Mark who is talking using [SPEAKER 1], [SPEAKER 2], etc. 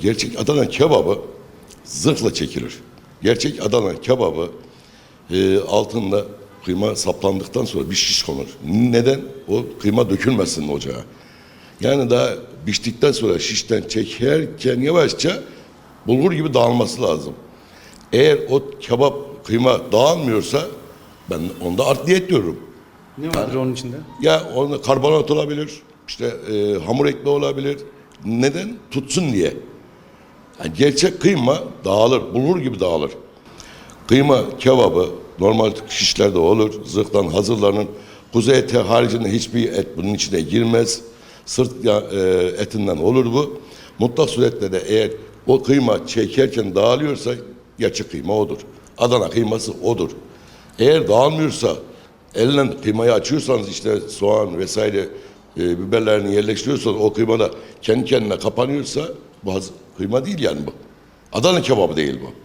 [SPEAKER 1] Gerçek Adana kebabı zırhla çekilir. Gerçek Adana kebabı e, altında kıyma saplandıktan sonra bir şiş konur. Neden? O kıyma dökülmesin ocağa. Yani daha piştikten sonra şişten çekerken yavaşça bulgur gibi dağılması lazım. Eğer o kebap kıyma dağılmıyorsa ben onda art diyet diyorum.
[SPEAKER 2] Ne vardır onun içinde?
[SPEAKER 1] Ya onda karbonat olabilir, işte e, hamur ekmeği olabilir. Neden? Tutsun diye. Yani gerçek kıyma dağılır, bulgur gibi dağılır. Kıyma kebabı normal şişlerde olur, zırhtan hazırlanır. Kuzu eti haricinde hiçbir et bunun içine girmez. Sırt e, etinden olur bu. Mutlak suretle de eğer o kıyma çekerken dağılıyorsa gerçek kıyma odur. Adana kıyması odur. Eğer dağılmıyorsa elle kıymayı açıyorsanız işte soğan vesaire e, biberlerini yerleştiriyorsanız o kıyma da kendi kendine kapanıyorsa bu haz- kıyma değil yani bu. Adana kebabı değil bu.